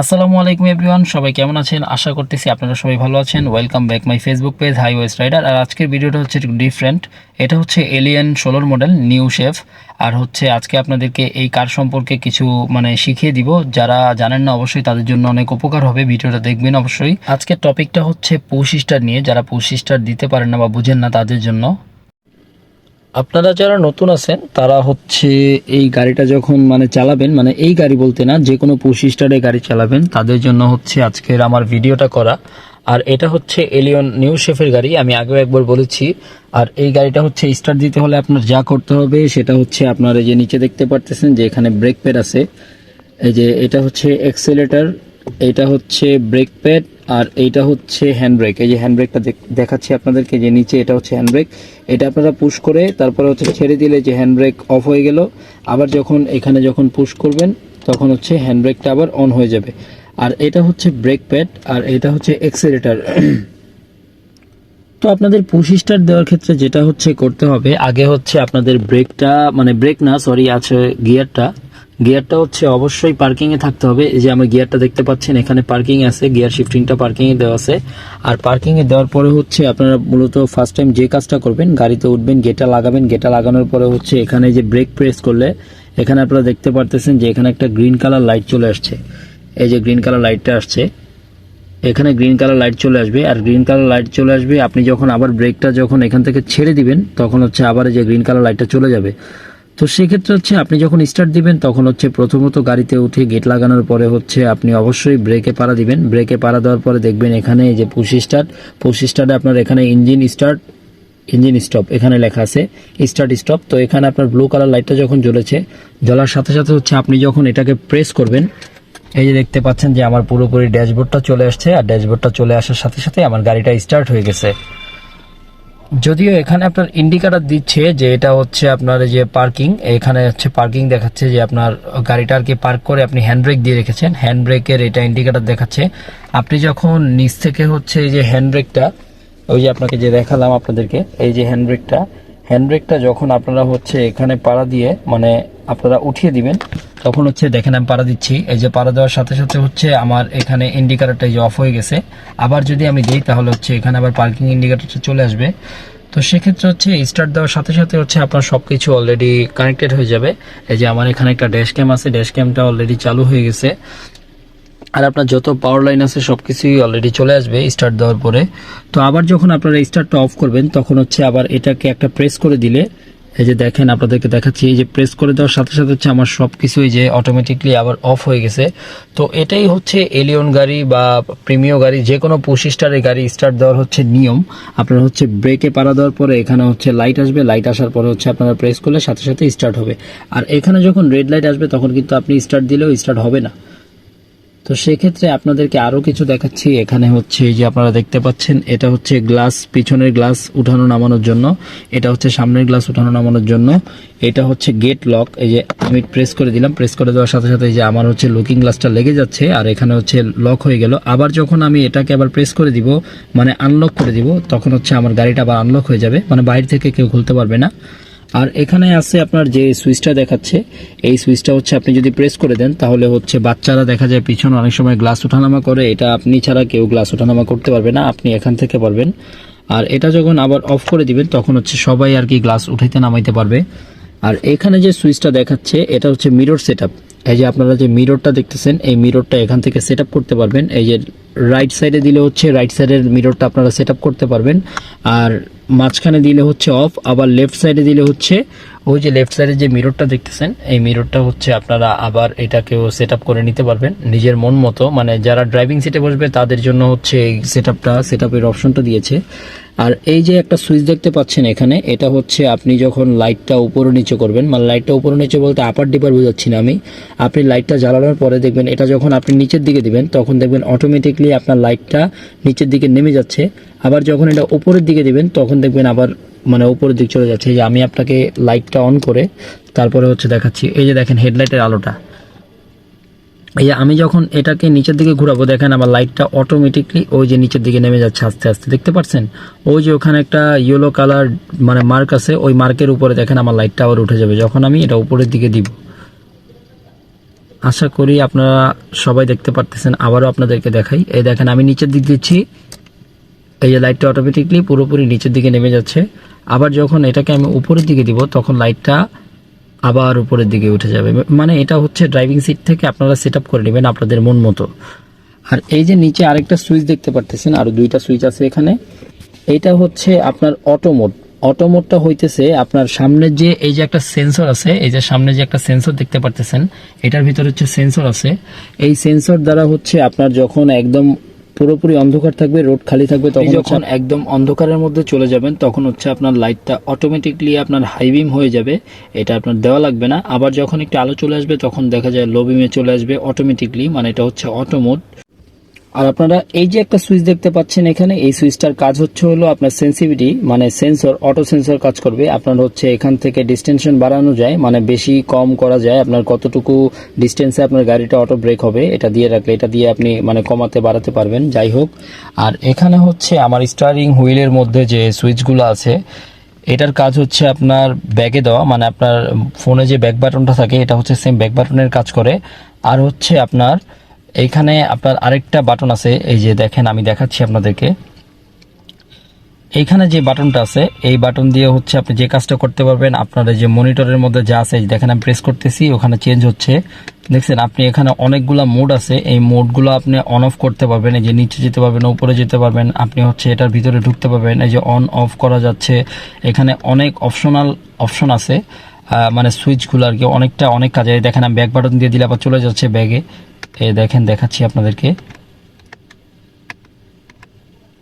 আসসালামু আলাইকুম এভরিওয়ান, সবাই কেমন আছেন? আশা করতেছি আপনারা সবাই ভালো আছেন। Welcome back my Facebook page highways rider আর আজকের ভিডিওটা হচ্ছে ডিফারেন্ট এটা হচ্ছে এলিয়ান ষোলোর মডেল নিউ শেফ আর হচ্ছে আজকে আপনাদেরকে এই কার সম্পর্কে কিছু মানে শিখিয়ে দিব। যারা জানেন না, অবশ্যই তাদের জন্য অনেক উপকার হবে। ভিডিওটা দেখবেন অবশ্যই। আজকের টপিকটা হচ্ছে পুশ স্টার নিয়ে। যারা পুশ স্টার দিতে পারেন না বা বুঝেন না তাদের জন্য। আপনারা যারা নতুন আছেন, তারা হচ্ছে এই গাড়িটা যখন মানে চালাবেন মানে এই গাড়ি বলতে না, যে কোনো পুশ স্টারে গাড়ি চালাবেন, তাদের জন্য হচ্ছে আজকের আমার ভিডিওটা করা। আর এটা হচ্ছে এলিয়ন নিউ শেফের গাড়ি, আমি আগেও একবার বলেছি। আর এই গাড়িটা হচ্ছে স্টার্ট দিতে হলে আপনার যা করতে হবে, সেটা হচ্ছে আপনার এই যে নিচে দেখতে পারতেছেন যে এখানে ব্রেক প্যাড আছে। এই যে এটা হচ্ছে এক্সেলেটার এটা হচ্ছে ব্রেক প্যাড আর এইটা হচ্ছে হ্যান্ড ব্রেক এই যে হ্যান্ড ব্রেকটা দেখাচ্ছি আপনাদেরকে যে নিচে এটা হচ্ছে হ্যান্ড ব্রেক এটা আপনারা পুশ করে তারপরে হচ্ছে ছেড়ে দিলে যে হ্যান্ড ব্রেক অফ হয়ে গেল, আবার যখন এখানে যখন পুশ করবেন, তখন হচ্ছে হ্যান্ড ব্রেকটা আবার অন হয়ে যাবে। আর এটা হচ্ছে ব্রেক প্যাড আর এটা হচ্ছে এক্সেলেটার তো আপনাদের পুশ স্টার্ট দেওয়ার ক্ষেত্রে যেটা হচ্ছে করতে হবে, আগে হচ্ছে আপনাদের ব্রেকটা মানে ব্রেক না সরি আছে গিয়ারটা গিয়ারটা হচ্ছে অবশ্যই পার্কিং এ থাকতে হবে। এই যে আমার গিয়ারটা দেখতে পাচ্ছেন, এখানে পার্কিং আছে, গিয়ার শিফটিংটা পার্কিং এ দেওয়া আছে। আর পার্কিং এ দেওয়ার পরে হচ্ছে আপনারা মূলত ফার্স্ট টাইম যে কাজটা করবেন, গাড়িতে উঠবেন গেটা লাগাবেন। গেটা লাগানোর পরে হচ্ছে এখানে যে ব্রেক প্রেস করলে, এখানে আপনারা দেখতে পারতেছেন যে এখানে একটা গ্রিন কালার লাইট চলে আসছে। এই যে গ্রিন কালার লাইটটা আসছে। এখানে গ্রিন কালার লাইট চলে আসবে। আর গ্রিন কালার লাইট চলে আসবে, আপনি যখন আবার ব্রেকটা যখন এখান থেকে ছেড়ে দিবেন, তখন হচ্ছে আবার এই যে গ্রিন কালার লাইটটা চলে যাবে। তো সেক্ষেত্রে হচ্ছে আপনি যখন স্টার্ট দিবেন, তখন হচ্ছে প্রথমত গাড়িতে উঠে গেট লাগানোর পরে হচ্ছে আপনি অবশ্যই ব্রেকে পাড়া দিবেন। ব্রেকে পাড়া দেওয়ার পরে দেখবেন এখানে যে পুশ স্টার্ট পুশ স্টার্টে আপনার এখানে ইঞ্জিন স্টার্ট ইঞ্জিন স্টপ এখানে লেখা আছে স্টার্ট স্টপ তো এখানে আপনার ব্লু কালার লাইটটা যখন জ্বলেছে, জ্বলার সাথে সাথে হচ্ছে আপনি যখন এটাকে প্রেস করবেন, এই যে দেখতে পাচ্ছেন যে আমার পুরোপুরি ড্যাশবোর্ডটা চলে আসছে, আর ড্যাশবোর্ডটা চলে আসার সাথে সাথে আমার গাড়িটা স্টার্ট হয়ে গেছে। যদিও এখানে আপনার ইন্ডিকেটার দিচ্ছে যে এটা হচ্ছে আপনার যে পার্কিং এখানে হচ্ছে পার্কিং দেখাচ্ছে যে আপনার গাড়িটা আর কি পার্ক করে আপনি হ্যান্ড ব্রেক দিয়ে রেখেছেন। হ্যান্ড ব্রেকের এটা ইন্ডিকেটার দেখাচ্ছে। আপনি যখন নিচ থেকে হচ্ছে এই যে হ্যান্ড ব্রেকটা ওই যে আপনাকে যে দেখালাম আপনাদেরকে, এই যে হ্যান্ড ব্রেকটা হ্যান্ড ব্রেকটা যখন আপনারা হচ্ছে এখানে পাড়া দিয়ে মানে আপনারা উঠিয়ে দিবেন, তখন হচ্ছে দেখেন আমি পাড়া দিচ্ছি। এই যে পাড়া দেওয়ার সাথে সাথে হচ্ছে আমার এখানে ইন্ডিকেটারটা যে অফ হয়ে গেছে। আবার যদি আমি দিই, তাহলে হচ্ছে এখানে আবার পার্কিং ইন্ডিকেটারটা চলে আসবে। তো সেক্ষেত্রে হচ্ছে স্টার্ট দেওয়ার সাথে সাথে হচ্ছে আপনার সব কিছু অলরেডি কানেক্টেড হয়ে যাবে। এই যে আমার এখানে একটা ড্যাশ ক্যাম আছে ড্যাশ ক্যামটা অলরেডি চালু হয়ে গেছে। আর আপনার যত পাওয়ার লাইন আছে সব কিছুই অলরেডি চলে আসবে স্টার্ট দেওয়ার পরে। তো আবার যখন আপনারা স্টার্টটা অফ করবেন, তখন হচ্ছে আবার এটাকে একটা প্রেস করে দিলে, এই যে দেখেন আপনাদেরকে দেখাচ্ছি, এই যে প্রেস করে দেওয়ার সাথে সাথে হচ্ছে আমার সব কিছুই যে অটোমেটিকলি আবার অফ হয়ে গেছে। তো এটাই হচ্ছে এলিয়ন গাড়ি বা প্রিমিয় গাড়ি যে কোনো পঁচিশ স্টারের গাড়ি স্টার্ট দেওয়ার হচ্ছে নিয়ম। আপনার হচ্ছে ব্রেকে পাড়া দেওয়ার পরে এখানে হচ্ছে লাইট আসবে লাইট আসার পরে হচ্ছে আপনারা প্রেস করলে সাথে সাথে স্টার্ট হবে। আর এখানে যখন রেড লাইট আসবে, তখন কিন্তু আপনি স্টার্ট দিলেও স্টার্ট হবে না। তো সেক্ষেত্রে আপনাদেরকে আরও কিছু দেখাচ্ছি। এখানে হচ্ছে এই যে আপনারা দেখতে পাচ্ছেন, এটা হচ্ছে গ্লাস, পিছনের গ্লাস উঠানো নামানোর জন্য। এটা হচ্ছে সামনের গ্লাস উঠানো নামানোর জন্য। এটা হচ্ছে গেট লক এই যে আমি প্রেস করে দিলাম প্রেস করে দেওয়ার সাথে সাথে এই যে আমার হচ্ছে লুকিং গ্লাসটা লেগে যাচ্ছে আর এখানে হচ্ছে লক হয়ে গেল। আবার যখন আমি এটাকে আবার প্রেস করে দিব মানে আনলক করে দিব, তখন হচ্ছে আমার গাড়িটা আবার আনলক হয়ে যাবে। মানে বাইরে থেকে কেউ খুলতে পারবে না। আর এখানে আছে আপনার যে সুইচটা দেখাচ্ছে, এই সুইচটা হচ্ছে আপনি যদি প্রেস করে দেন, তাহলে হচ্ছে বাচ্চারা দেখা যায় পিছনে অনেক সময় গ্লাস ওঠানামা করে। এটা আপনি ছাড়া কেউ গ্লাস ওঠানামা করতে পারবে না, আপনি এখান থেকে পারবেন। আর এটা যখন আবার অফ করে দিবেন, তখন হচ্ছে সবাই আর কি গ্লাস উঠাইতে নামাইতে পারবে। আর এখানে যে সুইচটা দেখাচ্ছে, এটা হচ্ছে মিরর সেট এই যে আপনারা যে মিররটা দেখতেছেন, এই মিররটা এখান থেকে সেট করতে পারবেন। এই যে রাইট সাইডে দিলে হচ্ছে রাইট সাইডের মিররটা আপনারা সেট করতে পারবেন। আর মাঝখানে দিলে হচ্ছে অফ আবার লেফট সাইডে দিলে হচ্ছে ওই যে লেফট সাইডে যে মিররটা দেখতেছেন, এই মিররটা হচ্ছে আপনারা আবার এটাকেও সেট করে নিতে পারবেন নিজের মন মতো। মানে যারা ড্রাইভিং সিটে বসবে, তাদের জন্য হচ্ছে এই সেট আপটা সেট অপশনটা দিয়েছে। আর এই যে একটা সুইচ দেখতে পাচ্ছেন এখানে, এটা হচ্ছে আপনি যখন লাইটটা উপরে নিচে করবেন মানে লাইটটা উপরে নিচে বলতে আপার ডিপার বোঝাচ্ছি না আমি, আপনি লাইটটা জ্বালানোর পরে দেখবেন এটা যখন আপনি নিচের দিকে দিবেন, তখন দেখবেন অটোমেটিকলি আপনার লাইটটা নিচের দিকে নেমে যাচ্ছে, আবার যখন এটা উপরের দিকে দিবেন, তখন দেখবেন আবার মানে উপরের দিক চলে যাচ্ছে। যে আমি আপনাকে লাইটটা অন করে, তারপরে হচ্ছে দেখাচ্ছি। এই যে দেখেন হেডলাইটের আলোটা। এই যে আমি যখন এটাকে নিচের দিকে ঘুরাবো, দেখেন আমার লাইটটা অটোমেটিকলি ওই যে নিচের দিকে নেমে যাচ্ছে আস্তে আস্তে, দেখতে পাচ্ছেন ওই যে ওখানে একটা ইয়েলো কালার মানে মার্ক আছে, ওই মার্কের উপরে দেখেন আমার লাইটটা আবার উঠে যাবে, যখন আমি এটা উপরের দিকে দিব। আশা করি আপনারা সবাই দেখতে পারতেছেন, আবারও আপনাদেরকে দেখাই। এই দেখেন, আমি নিচের দিক দিচ্ছি, এই যে লাইটটা অটোমেটিকলি পুরোপুরি নিচের দিকে নেমে যাচ্ছে। আবার যখন এটাকে আমি উপরের দিকে দিব, তখন লাইটটা আবার উপরের দিকে উঠে যাবে। মানে এটা হচ্ছে ড্রাইভিং সিট থেকে আপনারা সেট করে নেবেন আপনাদের মন মতো। আর এই যে নিচে আরেকটা সুইচ দেখতে পারতেছেন, আরও দুইটা সুইচ আছে এখানে। এইটা হচ্ছে আপনার অটো মোড অটো মোডটা হইতেছে আপনার সামনের যে, এই যে একটা সেন্সর আছে, এই যে সামনে যে একটা সেন্সর দেখতে পারতেছেন, এটার ভিতরে হচ্ছে সেন্সর আছে। এই সেন্সর দ্বারা হচ্ছে আপনার যখন একদম পুরোপুরি অন্ধকার থাকবে রোড খালি থাকবে তখন যখন একদম অন্ধকারের মধ্যে চলে যাবেন তখন হচ্ছে আপনার লাইটটা অটোমেটিকলি আপনার হাই বিম হয়ে যাবে। এটা আপনার দেওয়া লাগবে না। আবার যখন একটু আলো চলে আসবে তখন দেখা যায় লো বিমে চলে আসবে অটোমেটিকলি মানে এটা হচ্ছে অটো মোড আর আপনারা এই যে একটা সুইচ দেখতে পাচ্ছেন এখানে, এই সুইচটার কাজ হচ্ছে হলো আপনার সেন্সিভিটি মানে সেন্সর অটো সেন্সর কাজ করবে। আপনার হচ্ছে এখান থেকে ডিস্টেনশন বাড়ানো যায় মানে বেশি কম করা যায়। আপনার কতটুকু ডিস্টেন্সে আপনার গাড়িটা অটো ব্রেক হবে, এটা দিয়ে রাখলে, এটা দিয়ে আপনি মানে কমাতে, বাড়াতে পারবেন। যাই হোক, আর এখানে হচ্ছে আমার স্টারিং হুইলের মধ্যে যে সুইচগুলো আছে, এটার কাজ হচ্ছে আপনার ব্যাগে দেওয়া মানে আপনার ফোনে যে ব্যাক বাটনটা থাকে, এটা হচ্ছে সেম ব্যাক বাটনের কাজ করে। আর হচ্ছে আপনার এইখানে আপনার আরেকটা বাটন আছে, এই যে দেখেন আমি দেখাচ্ছি আপনাদেরকে। এইখানে যে বাটনটা আছে, এই বাটন দিয়ে হচ্ছে আপনি যে কাজটা করতে পারবেন, আপনার এই যে মনিটরের মধ্যে যা আছে দেখেন আমি প্রেস করতেছি, ওখানে চেঞ্জ হচ্ছে। দেখছেন, আপনি এখানে অনেকগুলা মোড আছে, এই মোডগুলো আপনি অন অফ করতে পারবেন, এই যে নিচে যেতে পারবেন, উপরে যেতে পারবেন, আপনি হচ্ছে এটার ভিতরে ঢুকতে পারবেন, এই যে অন অফ করা যাচ্ছে। এখানে অনেক অপশনাল অপশন আছে মানে সুইচগুলো আর কি, অনেকটা, অনেক কাজে দেখেন আমি ব্যাক বাটন দিয়ে দিলে আবার চলে যাচ্ছে ব্যাগে এই দেখেন, দেখাচ্ছি আপনাদেরকে।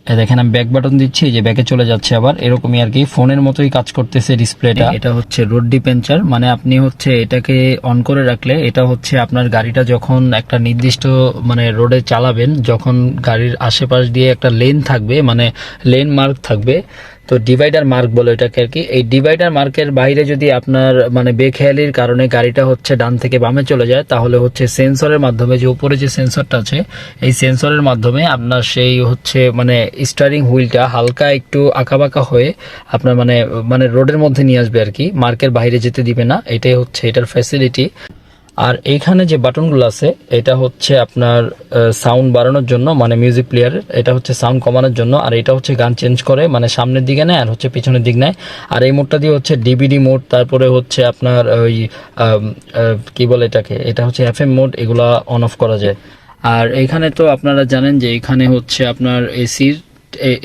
এই দেখেন, আমি ব্যাক বাটন দিচ্ছি যে ব্যাকে চলে যাচ্ছে আবার। এরকমই আর কি, ফোনের মতোই কাজ করতেছে ডিসপ্লেটা এটা হচ্ছে রোড ডিপেঞ্চার মানে আপনি হচ্ছে এটাকে অন করে রাখলে এটা হচ্ছে আপনার গাড়িটা যখন একটা নির্দিষ্ট মানে রোডে চালাবেন, যখন গাড়ির আশেপাশ দিয়ে একটা লেন থাকবে মানে লেন মার্ক থাকবে তো ডিভাইডার মার্ক বলে এটাকে আর কি। এই ডিভাইডার মার্কের বাইরে যদি আপনার মানে বেখেয়ালির কারণে গাড়িটা হচ্ছে ডান থেকে বামে চলে যায়, তাহলে হচ্ছে সেন্সরের মাধ্যমে যে উপরে যে সেন্সরটা আছে, এই সেন্সরের মাধ্যমে আপনার সেই হচ্ছে মানে স্টারিং হুইলটা হালকা একটু আঁকাবাঁকা হয়ে আপনার মানে মানে রোডের মধ্যে নিয়ে আসবে আর কি। মার্কের বাইরে যেতে দিবে না, এটাই হচ্ছে এটার ফ্যাসিলিটি আর এইখানে যে বাটনগুলো আছে, এটা হচ্ছে আপনার সাউন্ড বাড়ানোর জন্য মানে মিউজিক প্লেয়ার এটা হচ্ছে সাউন্ড কমানোর জন্য, আর এটা হচ্ছে গান চেঞ্জ করে মানে সামনের দিকে নেয় আর হচ্ছে পিছনের দিক নেয়। আর এই মোডটা দিয়ে হচ্ছে ডিবিডি মোড, তারপরে হচ্ছে আপনার ওই কি বলে এটাকে, এটা হচ্ছে এফ এম মোড, এগুলা অন অফ করা যায়। আর এখানে তো আপনারা জানেন যে এখানে হচ্ছে আপনার এসির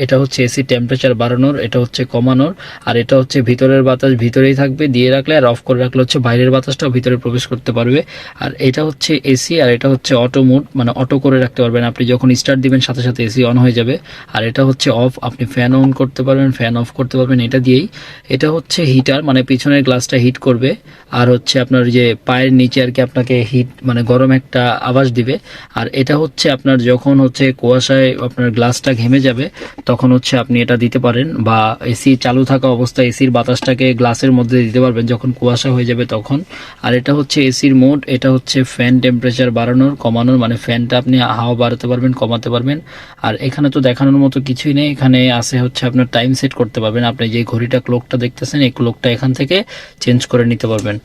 এটা হচ্ছে এসি টেম্পারেচার বাড়ানোর, এটা হচ্ছে কমানোর, আর এটা হচ্ছে ভিতরের বাতাস ভিতরেই থাকবে, দিয়ে রাখলে আর অফ করে রাখলে হচ্ছে বাইরের বাতাসটাও ভিতরে প্রবেশ করতে পারবে। আর এটা হচ্ছে এসি আর এটা হচ্ছে অটো মোড মানে অটো করে রাখতে পারবেন। আপনি যখন স্টার্ট দিবেন, সাথে সাথে এসি অন হয়ে যাবে। আর এটা হচ্ছে অফ আপনি ফ্যান অন করতে পারবেন ফ্যান অফ করতে পারবেন, এটা দিয়েই। এটা হচ্ছে হিটার মানে পিছনের গ্লাসটা হিট করবে। আর হচ্ছে আপনার যে পায়ের নিচে আর কি আপনাকে হিট মানে গরম একটা আওয়াজ দিবে। আর এটা হচ্ছে আপনার যখন হচ্ছে কুয়াশায় আপনার গ্লাসটা ঘেমে যাবে তখন হচ্ছে আপনি এটা দিতে পারেন বা এসি চালু থাকা অবস্থায় এসির বাতাসটাকে গ্লাসের মধ্যে দিতে পারবেন যখন কুয়াশা হয়ে যাবে তখন। আর এটা হচ্ছে এসির মোড, এটা হচ্ছে ফ্যান টেম্পারেচার বাড়ানোর, কমানোর মানে ফ্যানটা আপনি হাওয়া বাড়াতে পারবেন, কমাতে পারবেন। আর এখানে তো দেখানোর মতো কিছুই নেই, এখানে আছে হচ্ছে আপনার টাইম সেট করতে পারবেন। আপনি যে ঘড়িটা ক্লোকটা দেখতেছেন, এই ক্লোকটা এখান থেকে চেঞ্জ করে নিতে পারবেন।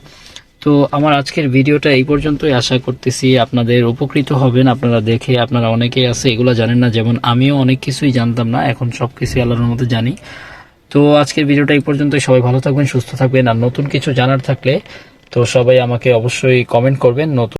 তো আমার আজকের ভিডিওটা এই পর্যন্তই। আশা করতেছি আপনাদের উপকৃত হবেন, আপনারা দেখে আপনারা অনেকেই আছে, এগুলো জানেন না। যেমন আমিও অনেক কিছুই জানতাম না, এখন সব কিছুই আল্লাহর মতো জানি। তো আজকের ভিডিওটা এই পর্যন্তই। সবাই ভালো থাকবেন, সুস্থ থাকবেন। আর নতুন কিছু জানার থাকলে তো সবাই আমাকে অবশ্যই কমেন্ট করবেন। নতুন